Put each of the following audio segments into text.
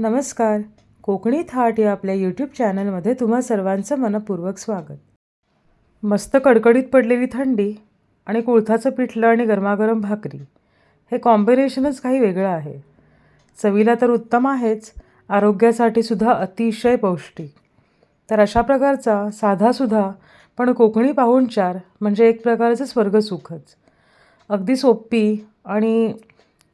नमस्कार. कोकणी थाट या आपल्या यूट्यूब चॅनलमध्ये तुम्हा सर्वांचं मनपूर्वक स्वागत. मस्त कडकडीत पडलेली थंडी आणि कुळथाचं पिठलं आणि गरमागरम भाकरी हे कॉम्बिनेशनच काही वेगळं आहे. चवीला तर उत्तम आहेच आरोग्यासाठी सुद्धा अतिशय पौष्टिक. तर अशा प्रकारचा साधासुद्धा पण कोकणी पाहुणचार म्हणजे एक प्रकारचं स्वर्गसुखच अगदी सोपी आणि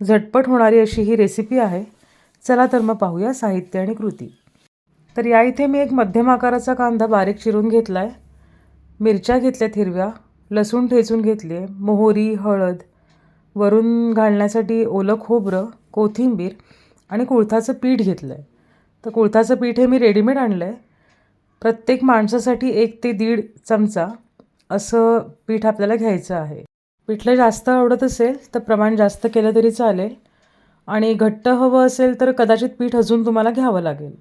झटपट होणारी अशी ही रेसिपी आहे. चला तर मग पाहूया साहित्य आणि कृती. तर या इथे मी एक मध्यम आकाराचा कांदा बारीक चिरून घेतला आहे मिरच्या घेतल्यात हिरव्या लसूण ठेचून घेतली आहे मोहरी हळद. वरून घालण्यासाठी ओलं खोबरं कोथिंबीर आणि कुळथाचं पीठ घेतलं आहे तर कुळथाचं पीठ हे मी रेडीमेड आणलं आहे प्रत्येक माणसासाठी एक ते दीड चमचा असं पीठ आपल्याला घ्यायचं आहे. पिठलं जास्त आवडत असेल तर प्रमाण जास्त केलं तरी चालेल. आणि घट्ट हवं असेल तर कदाचित पीठ अजून तुम्हाला घ्यावं लागेल.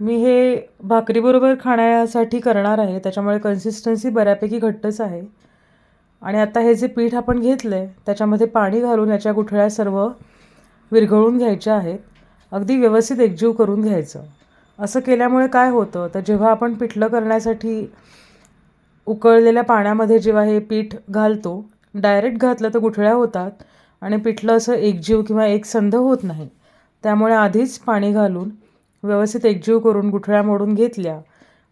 मी हे भाकरीबरोबर खाण्यासाठी करणार आहे त्याच्यामुळे कन्सिस्टन्सी बऱ्यापैकी घट्टच आहे. आणि आता हे जे पीठ आपण घेतलं आहे त्याच्यामध्ये पाणी घालून याच्या गुठळ्या सर्व विरघळून घ्यायच्या आहेत. अगदी व्यवस्थित एकजीव करून घ्यायचं. असं केल्यामुळे काय होतं तर जेव्हा आपण पिठलं करण्यासाठी उकळलेल्या पाण्यामध्ये जेव्हा हे पीठ घालतो डायरेक्ट घातलं तर गुठळ्या होतात. आणि पिठलं असं एकजीव किंवा एकसंध होत नाही. त्यामुळे आधीच पाणी घालून व्यवस्थित एकजीव करून गुठळ्या मोडून घेतल्या.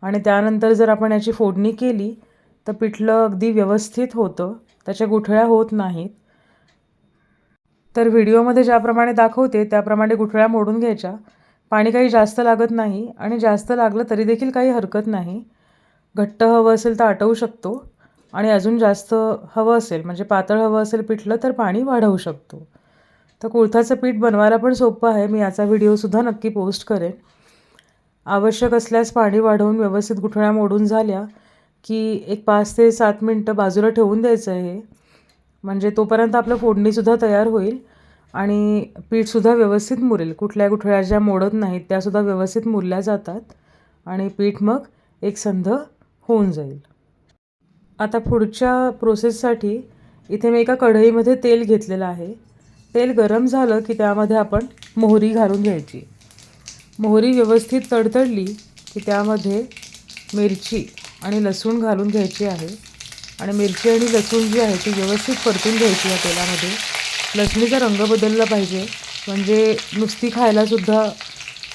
आणि त्यानंतर जर आपण याची फोडणी केली तर पिठलं अगदी व्यवस्थित होतं. त्याच्या गुठळ्या होत नाहीत. तर व्हिडिओमध्ये ज्याप्रमाणे दाखवते त्याप्रमाणे गुठळ्या मोडून घ्यायच्या. पाणी काही जास्त लागत नाही आणि जास्त लागलं तरी देखील काही हरकत नाही. घट्ट हवं असेल तर आटवू शकतो. आणि अजून जास्त हवं असेल म्हणजे पातळ हवं असेल पिठलं तर पाणी वाढवू शकतो. तर कुळथाचं पीठ बनवायला पण सोपं आहे मी याचा व्हिडिओसुद्धा नक्की पोस्ट करेन. आवश्यक असल्यास पाणी वाढवून व्यवस्थित गुठळ्या मोडून झाल्या की एक पाच ते सात मिनटं बाजूला ठेवून द्यायचं आहे. म्हणजे तोपर्यंत आपलं फोडणीसुद्धा तयार होईल आणि पीठसुद्धा व्यवस्थित मुरेल. कुठल्या गुठळ्या ज्या मोडत नाहीत त्यासुद्धा व्यवस्थित मुरल्या जातात आणि पीठ मग एक संध होऊन जाईल. आता पुढच्या प्रोसेससाठी इथे मी एका कढईमध्ये तेल घेतलेलं आहे. तेल गरम झालं की त्यामध्ये आपण मोहरी घालून घ्यायची. मोहरी व्यवस्थित तडतडली की त्यामध्ये मिरची आणि लसूण घालून घ्यायची आहे. आणि मिरची आणि लसूण जी आहे ती व्यवस्थित परतून घ्यायची या तेलामध्ये. लसणीचा रंग बदलला पाहिजे. म्हणजे नुसती खायलासुद्धा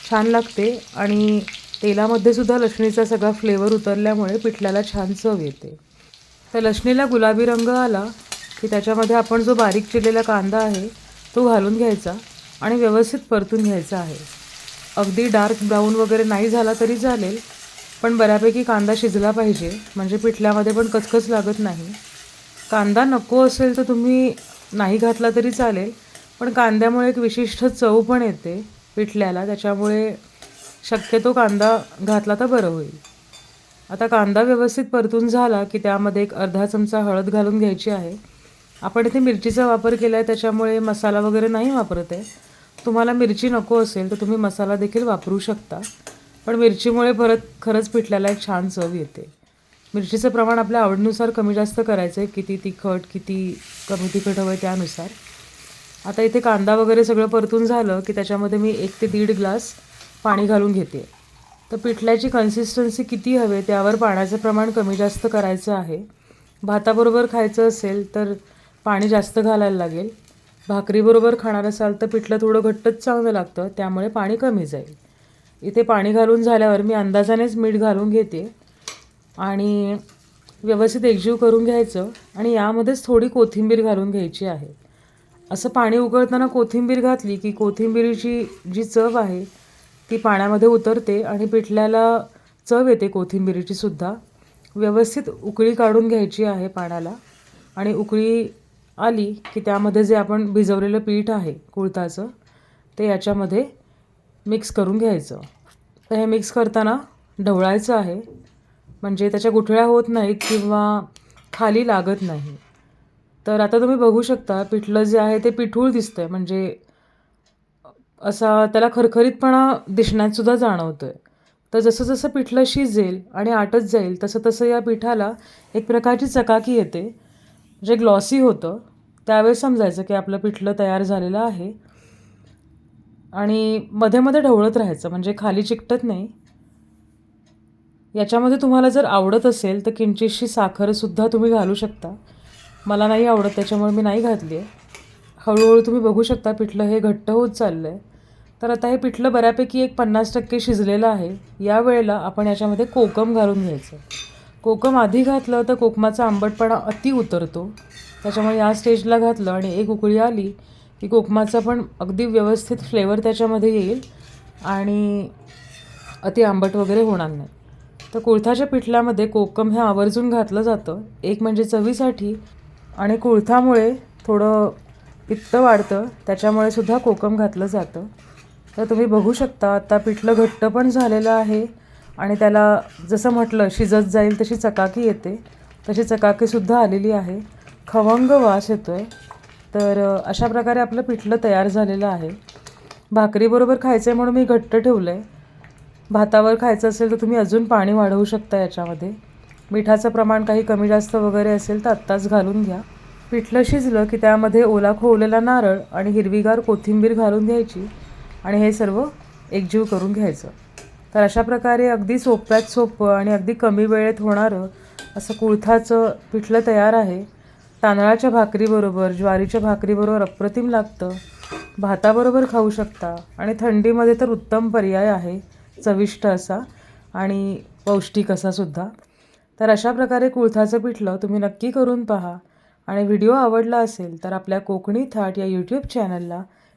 छान लागते आणि तेलामध्ये सुद्धा लसणीचा सगळा फ्लेवर उतरल्यामुळे पिठल्याला छान चव येते. तर लसणीला गुलाबी रंग आला की त्याच्यामध्ये आपण जो बारीक चिरलेला कांदा आहे तो घालून घ्यायचा आणि व्यवस्थित परतून घ्यायचा आहे. अगदी डार्क ब्राऊन वगैरे नाही झाला तरी चालेल पण बऱ्यापैकी कांदा शिजला पाहिजे म्हणजे पिठल्यामध्ये पण कचकच लागत नाही. कांदा नको असेल तर तुम्ही नाही घातला तरी चालेल पण कांद्यामुळे एक विशिष्ट चव पण येते पिठल्याला त्याच्यामुळे शक्यतो कांदा घातला तर बरं होईल. आता कांदा व्यवस्थित परतून झाला की त्यामध्ये एक अर्धा चमचा हळद घालून घ्यायची आहे. आपण इथे मिरचीचा वापर केला आहे त्याच्यामुळे मसाला वगैरे नाही वापरत आहे. तुम्हाला मिरची नको असेल तर तुम्ही मसाला देखील वापरू शकता. पण मिरचीमुळे परत खरंच पिठल्याला एक छान चव येते. मिरचीचं प्रमाण आपल्या आवडीनुसार कमी जास्त करायचं आहे किती तिखट किती कमी तिखट हवं आहे त्यानुसार. आता इथे कांदा वगैरे सगळं परतून झालं की त्याच्यामध्ये मी एक ते दीड ग्लास पाणी घालून घेते. तर पिठल्याची कन्सिस्टन्सी किती हवे त्यावर पाण्याचं प्रमाण कमी जास्त करायचं आहे. भाताबरोबर खायचं असेल तर पाणी जास्त घालायला लागेल. भाकरीबरोबर खाणार असाल तर पिठलं थोडं घट्टच चांगलं लागतं त्यामुळे पाणी कमी जाईल. इथे पाणी घालून झाल्यावर मी अंदाजानेच मीठ घालून घेते आणि व्यवस्थित एकजीव करून घ्यायचं आणि यामध्येच थोडी कोथिंबीर घालून घ्यायची आहे. असं पाणी उकळताना कोथिंबीर घातली की कोथिंबीरीची जी चव आहे ती पाण्यामध्ये उतरते आणि पिठल्याला चव येते कोथिंबिरीची सुद्धा. व्यवस्थित उकळी काढून घ्यायची आहे पाण्याला. आणि उकळी आली की त्यामध्ये जे आपण भिजवलेलं पीठ आहे कुळथाचं ते याच्यामध्ये मिक्स करून घ्यायचं. तर हे मिक्स करताना ढवळायचं आहे. म्हणजे त्याच्या गुठळ्या होत नाहीत किंवा खाली लागत नाही. तर आता तुम्ही बघू शकता पिठलं जे आहे ते पिठूळ दिसतं आहे म्हणजे असा त्याला खरखरीतपणा दिसण्यातसुद्धा जाणवतो आहे तर जसं जसं पिठलं शिजेल आणि आटत जाईल तसं तसं या पिठाला एक प्रकारची चकाकी येते जे ग्लॉसी होतं. त्यावेळेस समजायचं की आपलं पिठलं तयार झालेलं आहे. आणि मध्ये मध्ये ढवळत राहायचं म्हणजे खाली चिकटत नाही. याच्यामध्ये तुम्हाला जर आवडत असेल तर किंचितशी साखरसुद्धा तुम्ही घालू शकता. मला नाही आवडत त्याच्यामुळे मी नाही घातली आहे हळूहळू तुम्ही बघू शकता पिठलं हे घट्ट होत चाललं आहे तर आता हे पिठलं बऱ्यापैकी एक पन्नास टक्के शिजलेलं आहे. या वेळेला आपण याच्यामध्ये कोकम घालून घ्यायचं. कोकम आधी घातलं तर कोकमाचा आंबटपणा अति उतरतो. त्याच्यामुळे या स्टेजला घातलं आणि एक उकळी आली की कोकमाचा पण अगदी व्यवस्थित फ्लेवर त्याच्यामध्ये येईल आणि अति आंबट वगैरे होणार नाही. तर कुळथाच्या पिठल्यामध्ये कोकम हे आवर्जून घातलं जातं. एक म्हणजे चवीसाठी आणि कुळथामुळे थोडं पित्त वाढतं. त्याच्यामुळे सुद्धा कोकम घातलं जातं. तर तुम्ही बघू शकता आता पिठलं घट्ट पण झालेलं आहे. आणि त्याला जसं म्हटलं शिजत जाईल तशी चकाकी येते. तशी चकाकीसुद्धा आलेली आहे. खवंग वास येतो आहे तर अशा प्रकारे आपलं पिठलं तयार झालेलं आहे. भाकरीबरोबर खायचं आहे म्हणून मी घट्ट ठेवलं आहे भातावर खायचं असेल तर तुम्ही अजून पाणी वाढवू शकता याच्यामध्ये. मिठाचं प्रमाण काही कमी जास्त वगैरे असेल तर आत्ताच घालून घ्या. पिठलं शिजलं की त्यामध्ये ओला खोवलेला नारळ आणि हिरवीगार कोथिंबीर घालून घ्यायची. आणि हे सर्व एकजीव करून घ्यायचं. तर अशा प्रकारे अगदी सोप्यात सोपं आणि अगदी कमी वेळेत होणारं असं कुळथाचं पिठलं तयार आहे. तांदळाच्या भाकरीबरोबर ज्वारीच्या भाकरीबरोबर अप्रतिम लागतं. भाताबरोबर खाऊ शकता आणि थंडीमध्ये तर उत्तम पर्याय आहे. चविष्ट असा आणि पौष्टिक असा सुद्धा. तर अशा प्रकारे कुळथाचं पिठलं तुम्ही नक्की करून पहा. आणि व्हिडिओ आवडला असेल तर आपल्या कोकणी थाट या यूट्यूब चॅनलला